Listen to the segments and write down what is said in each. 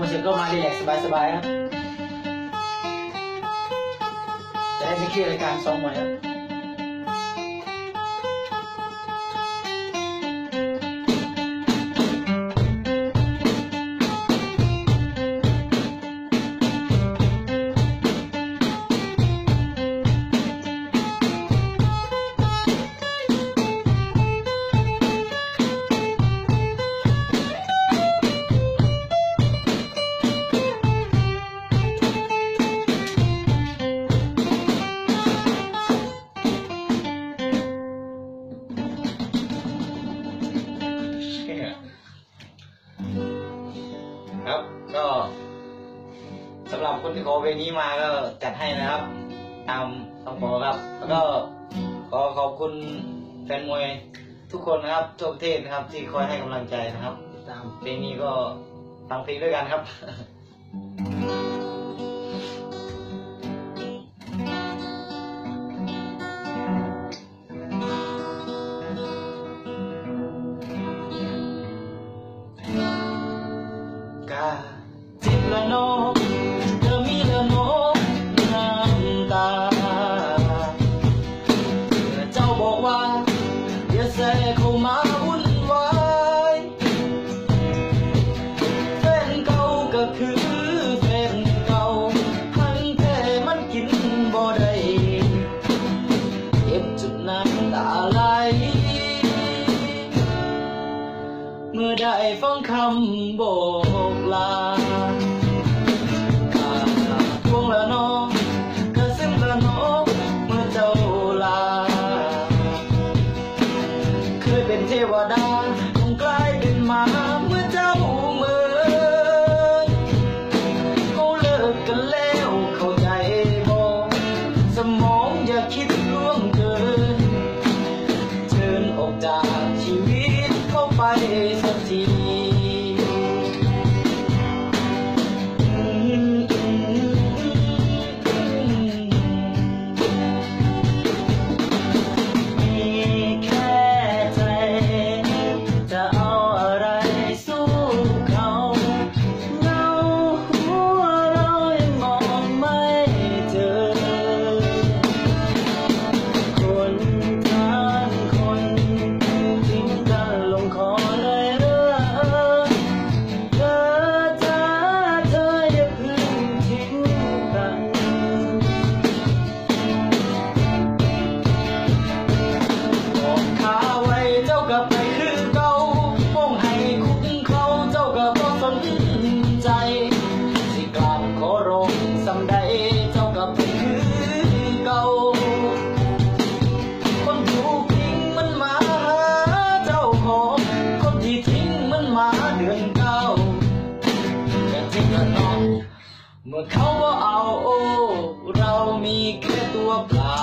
musik lo mali relax sebaya-sebaya. Saya mikir rekam semua ya. ครับ ก็สำหรับคนที่ขอเพลงนี้มาก็จัดให้นะครับ ตามคำขอครับ แล้วก็ขอขอบคุณแฟนมวยทุกคนนะครับทั่วประเทศนะครับ ที่คอยให้กำลังใจนะครับ ตามเพลงนี้ก็ฟังเพลงด้วยกันครับาจิบละโนกเธอมีละโนกน้ำตาเจ้าบอกว่าอย่าแส่เข้ามาวุ่นวายแฟนเก่าก็คือแฟนเก่าหันแท้มันกินบ่ได้เก็บจุดน้ำตาไหลเมื่อได้ฟังคำบอก เคยเป็นเทวดาคงกลายเป็นมาเมื่อเจ้าเมื่อเขาเลิกกันแล้วเข้าใจบอกสมองอย่าคิดล่วงเกิน เปล่า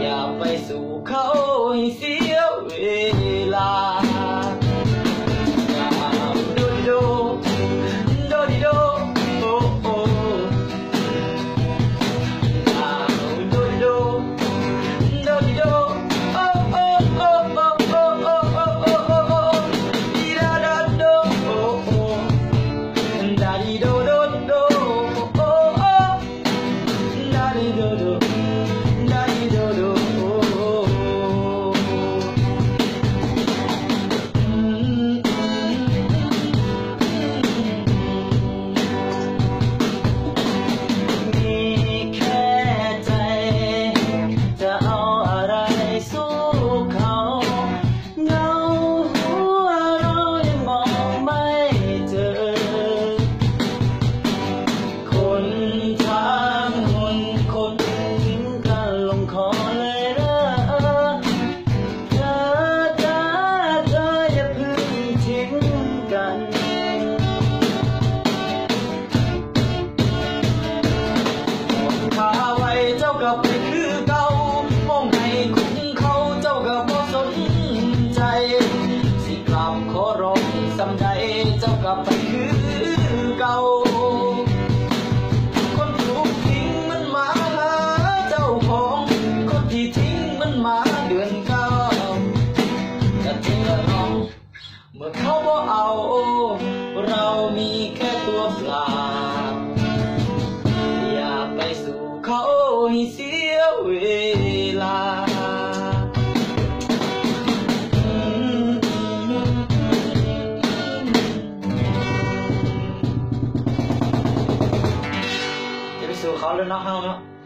อย่าไปสู่เขาให้เสียเวลา don't go for. จะไปสู่เ